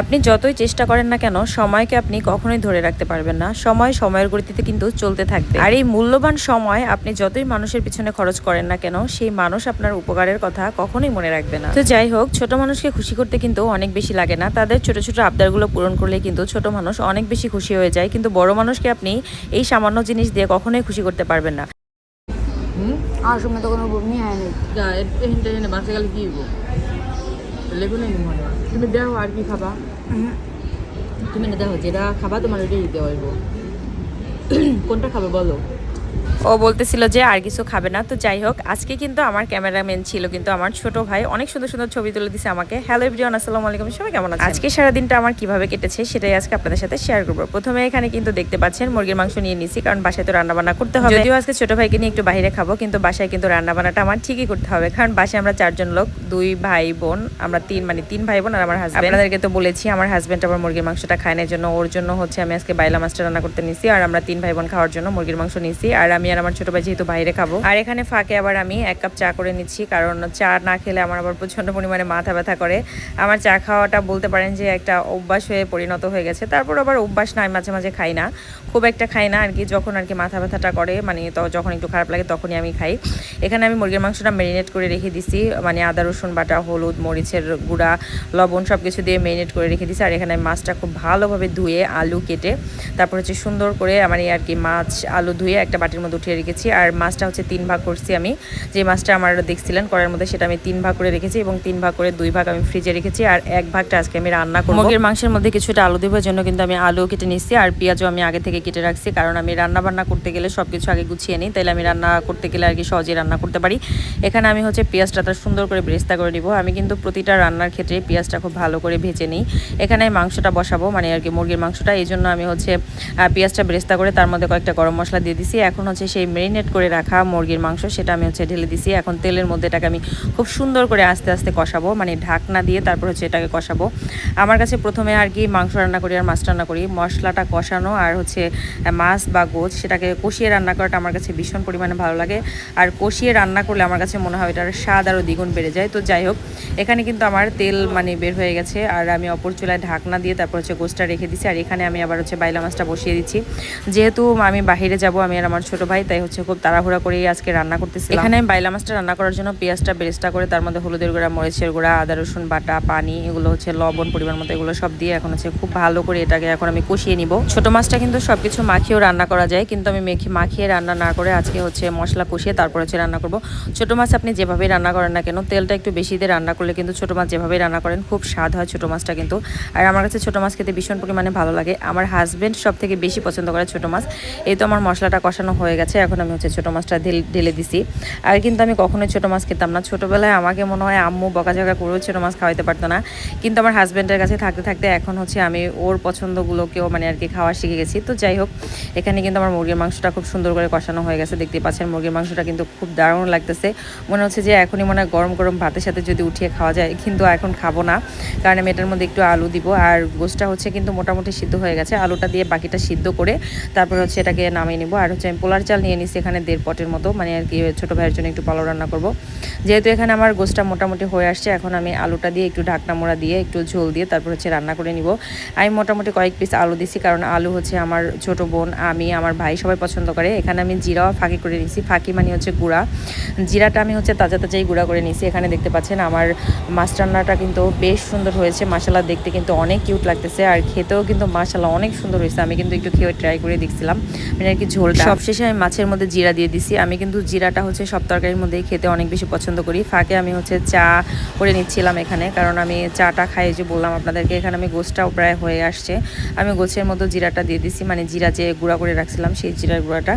আপনি যতই চেষ্টা করেন না কেন সময়কে আপনি কখনোই ধরে রাখতে পারবেন না। সময় সময়ের গতিতে কিন্তু চলতে থাকবে। আর এই মূল্যবান সময় আপনি যতই মানুষের পিছনে খরচ করেন না কেন সেই মানুষ আপনার উপকারের কথা কখনোই মনে রাখবে না। তো যাই হোক ছোট মানুষকে খুশি করতে কিন্তু অনেক বেশি লাগে না। তাদের ছোট ছোট আবদারগুলো পূরণ করলে কিন্তু ছোট মানুষ অনেক বেশি খুশি হয়ে যায়। কিন্তু বড় মানুষকে আপনি এই সামান্য জিনিস দিয়ে কখনোই খুশি করতে পারবেন না। হুম? আমার সঙ্গে তো কোনো বমি হয় গেলে কি লেগুন মনে হয়। তুমি দেখো আর কি খাবা? তুমি না দেখো যেটা খাবা তোমার ওইটাই দিতে পারব কোনটা খাবে বলো? ও বলতেছিল যে আর কিছু খাবে না। তো যাই হোক আজকে কিন্তু আমার ক্যামেরাম্যান ছিল কিন্তু আমার ছোট ভাই অনেক সুন্দর সুন্দর ছবি তুলে দিছে আমাকে। হ্যালো এভরিওয়ান আসসালামু আলাইকুম সবাই কেমন আছেন? আজকে সারাদিনটা আমার কীভাবে কেটেছে সেটাই আজকে আপনাদের সাথে শেয়ার করব। প্রথমে এখানে কিন্তু দেখতে পাচ্ছেন মুরগির মাংস নিয়ে নিছি কারণ বাসায় তো রান্না বান্না করতে হবে। যদিও আজকে ছোট ভাইকে নিয়ে একটু বাইরে খাব কিন্তু বাসায় কিন্তু রান্না বান্নাটা আমার ঠিকই করতে হবে কারণ বাসায় আমরা চারজন লোক দুই ভাই বোন আমরা তিন মানে তিন ভাই বোন আর আমার হাজবেন্ড আপনাদেরকে তো বলেছি আমার হাজবেন্ড আবার মুরগির মাংসটা খায় না জন্য ওর জন্য হচ্ছে আমি আজকে বাইলা মাছটা রান্না করতে নিছি আর আমরা তিন ভাই বোন খাওয়ার জন্য মুরগির মাংস নিছি আর আমি আর আমার ছোট ভাই যেহেতু বাইরে খাব। আর এখানে ফাঁকে আবার আমি এক কাপ চা করে নিচ্ছি, কারণ চা না খেলে আমার আবার প্রচণ্ড পরিমাণে মাথা ব্যথা করে। আমার চা খাওয়াটা বলতে পারেন যে একটা অভ্যাস হয়ে পরিণত হয়ে গেছে। তারপর আবার অভ্যাস না, আমি মাঝে মাঝে খাই না। খুব একটা খাই না আর কি যখন আর কি মাথা ব্যথাটা করে মানে তো, যখন একটু খারাপ লাগে তখনই আমি খাই। এখানে আমি মুরগির মাংসটা ম্যারিনেট করে রেখে দিছি মানে আদা, রসুন, বাটা, হলুদ, মরিচের গুঁড়া, লবণ সব কিছু দিয়ে ম্যারিনেট করে রেখে দিছি। আর এখানে মাছটা খুব ভালোভাবে ধুয়ে আলু কেটে, তারপর হচ্ছে সুন্দর করে আমার এই আর কি মাছ, আলু ধুয়ে একটা বাটির মধ্যে উঠিয়ে রেখেছি। আর মাছটা হচ্ছে তিন ভাগ করছি আমি। যে মাছটা আমার দেখছিলেন করার মধ্যে সেটা আমি তিন ভাগ করে রেখেছি এবং তিন ভাগ করে দুই ভাগ আমি ফ্রিজে রেখেছি। আর এক ভাগটা আজকে আমি রান্না করব। মুরগির মাংসের মধ্যে কিছুটা আলু দেওয়ার জন্য কিন্তু আমি আলু কেটে নিচ্ছি আর পেঁয়াজও আমি আগে থেকে কেটে রাখছি। কারণ আমি রান্না বান্না করতে গেলে সব কিছু আগে গুছিয়ে নিই, তাইলে আমি রান্না করতে গেলে আর কি সহজেই রান্না করতে পারি। এখানে আমি হচ্ছে পেঁয়াজটা তার সুন্দর করে ব্রেস্তা করে নিব। আমি কিন্তু প্রতিটা রান্নার ক্ষেত্রে পেঁয়াজটা খুব ভালো করে ভেজে নিই। এখানে মাংসটা বসাবো মানে আর কি মুরগির মাংসটা। এই জন্য আমি হচ্ছে পেঁয়াজটা ব্রেস্তা করে তার মধ্যে কয়েকটা গরম মশলা দিয়ে দিছি। এখন হচ্ছে সেই মেরিনেট করে রাখা মুরগির মাংস, সেটা আমি হচ্ছে ঢেলে দিছি। এখন তেলের মধ্যে এটাকে আমি খুব সুন্দর করে আস্তে আস্তে কষাবো মানে ঢাকনা দিয়ে তারপর হচ্ছে এটাকে কষাবো। আমার কাছে প্রথমে আর কি মাংস রান্না করি আর মাছ রান্না করি। মশলাটা কষানো আর হচ্ছে মাছ বা গোছ, সেটাকে কষিয়ে রান্না করাটা আমার কাছে ভীষণ পরিমাণে ভালো লাগে। আর কষিয়ে রান্না করলে আমার কাছে মনে হয় এটার স্বাদ আরও দ্বিগুণ বেড়ে যায়। তো যাই হোক, এখানে কিন্তু আমার তেল মানে বের হয়ে গেছে আর আমি অপর চুলায় ঢাকনা দিয়ে তারপর হচ্ছে গোছটা রেখে দিছি। আর এখানে আমি আবার হচ্ছে বাইলা মাছটা বসিয়ে দিচ্ছি। যেহেতু আমি বাইরে যাব, আমি আর আমার ছোটো ভাই তাই হচ্ছে খুব তাড়াহুড়া করেই আজকে রান্না করতেছি এখানে আমি বাইলা মাছটা রান্না করার জন্য পেঁয়াজটা, বেরেস্তা করে, তার মধ্যে হলুদের গুঁড়া, মরিচের গুঁড়া, আদা, রসুন, বাটা, পানি, এগুলো হচ্ছে লবণ, পরিমাণ মতো এগুলো সব দিয়ে এখন হচ্ছে খুব ভালো করে এটাকে এখন আমি কষিয়ে নিব। ছোট মাছটা কিন্তু সবকিছু মাখিয়েও রান্না করা যায়, কিন্তু আমি মেখে, মাখিয়ে রান্না না করে আজকে হচ্ছে মশলা কষিয়ে তারপর হচ্ছে রান্না করব। ছোট মাছ আপনি যেভাবে রান্না করেন না কেন, তেলটা একটু বেশি দিয়ে রান্না করলে কিন্তু ছোট মাছ যেভাবে রান্না করেন, খুব স্বাদ হয় ছোট মাছটা কিন্তু। আর আমার কাছে ছোট মাছ খেতে ভীষণ পরিমাণে ভালো লাগে। আমার হাজবেন্ড সব থেকে বেশি পছন্দ করে ছোট মাছ। এই তো আমার মশলাটা কষানো হয়ে গেছে এখন আমি হচ্ছে ছোট মাছটা ঢেলে দিছি। আর কিন্তু আমি কখনোই ছোট মাছ খেতাম না। ছোটবেলায় আমাকে মনে হয় আম্মু বকাঝকা করেও ছোট মাছ খাওয়াইতে পারতো না। কিন্তু আমার হাজবেন্ডের কাছে থাকতে থাকতে এখন হচ্ছে আমি ওর পছন্দগুলোকেও মানে আর কি খাওয়া শিখে গেছি। তো যাই হোক, এখানে কিন্তু আমার মুরগির মাংসটা খুব সুন্দর করে কষানো হয়ে গেছে। দেখতে পাচ্ছেন মুরগির মাংসটা কিন্তু খুব দারুণ লাগতেছে। মনে হচ্ছে যে এখনই মনে হয় গরম গরম ভাতের সাথে যদি উঠিয়ে খাওয়া যায়, কিন্তু এখন খাব না। কারণ আমি এটার মধ্যে একটু আলু দিব। আর গোসটা হচ্ছে কিন্তু মোটামুটি সিদ্ধ হয়ে গেছে। আলুটা দিয়ে বাকিটা সিদ্ধ করে তারপর হচ্ছে এটাকে নামিয়ে নিব। আর হচ্ছে আমি পোলার চাল নিয়ে নিচ্ছি এখানে দেড় পটের মতো। মানে আর কি ছোটো ভাইয়ের জন্য একটু পোলাও রান্না করব। যেহেতু এখানে আমার গোসটা মোটামুটি হয়ে আসছে, এখন আমি আলুটা দিয়ে একটু ঢাকনা মোড়া দিয়ে একটু ঝোল দিয়ে তারপর হচ্ছে রান্না করে নিব। আমি মোটামুটি কয়েক পিস আলু দিছি, কারণ আলু হচ্ছে আমার ছোট বোন, আমি, আমার ভাই সবাই পছন্দ করে। এখানে আমি জিরাও ফাঁকি করে নিছি। ফাঁকি মানে হচ্ছে গুঁড়া। জিরাটা আমি হচ্ছে তাজা তাজাই গুঁড়া করে নিছি। এখানে দেখতে পাচ্ছেন আমার মাছ রান্নাটা কিন্তু বেশ সুন্দর হয়েছে। মাসালা দেখতে কিন্তু অনেক কিউট লাগতেছে। আর খেতেও কিন্তু মাসালা অনেক সুন্দর হয়েছে। আমি কিন্তু একটু খেয়ে ট্রাই করে দেখছিলাম। মানে আর কি ঝোলটা সবশেষে আমি মাছের মধ্যে জিরা দিয়ে দিছি। আমি কিন্তু জিরাটা হচ্ছে সব তরকারির মধ্যেই খেতে অনেক বেশি পছন্দ করি। ফাঁকে আমি হচ্ছে চা করে নিচ্ছিলাম এখানে, কারণ আমি চাটা খাই যে বললাম আপনাদেরকে, এখানে আমি গোছটাও প্রায় হয়ে আসছে। আমি গোছের মধ্যে জিরাটা দিয়ে দিছি মানে জিরা যে গুঁড়া করে রাখছিলাম, সেই জিরার গুঁড়াটা।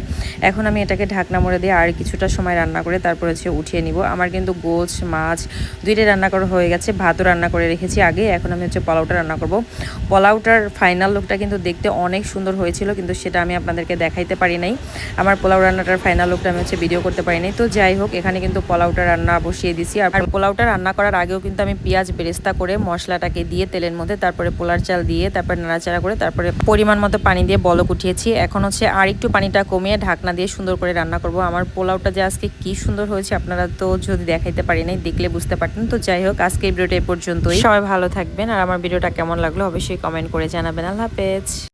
এখন আমি এটাকে ঢাকনা মুড়ে দিয়ে আর কিছুটা সময় রান্না করে তারপর হচ্ছে উঠিয়ে নিব। আমার কিন্তু গোছ, মাছ দুইটাই রান্না করা হয়ে গেছে, ভাতও রান্না করে রেখেছি আগে, এখন আমি হচ্ছে পোলাওটা রান্না করব। পোলাওটার ফাইনাল লুকটা কিন্তু দেখতে অনেক সুন্দর হয়েছিল, কিন্তু সেটা আমি আপনাদেরকে দেখাইতে পারি নাই। আমার আমার পোলাও রান্নাটার ফাইনাল লুকটা আমি হচ্ছে ভিডিও করতে পারিনি। তো যাই হোক, এখানে কিন্তু পোলাওটা রান্না বসিয়ে দিছি। আর পোলাওটা রান্না করার আগেও কিন্তু আমি পেঁয়াজ বেরেস্তা করে মশলাটাকে দিয়ে তেলের মধ্যে, তারপরে পোলার চাল দিয়ে, তারপরে নাড়াচাড়া করে, তারপরে পরিমাণ মতো পানি দিয়ে বলক উঠিয়েছি। এখন হচ্ছে আর একটু পানিটা কমিয়ে ঢাকনা দিয়ে সুন্দর করে রান্না করব। আমার পোলাওটা যে আজকে কি সুন্দর হয়েছে আপনারা তো যদি দেখাইতে পারি নাই, দেখলে বুঝতে পারতেন। তো যাই হোক, আজকে এই ভিডিওটা এই পর্যন্তই। সবাই ভালো থাকবেন। আর আমার ভিডিওটা কেমন লাগল অবশ্যই কমেন্ট করে জানাবেন। আল্লাহ হাফেজ।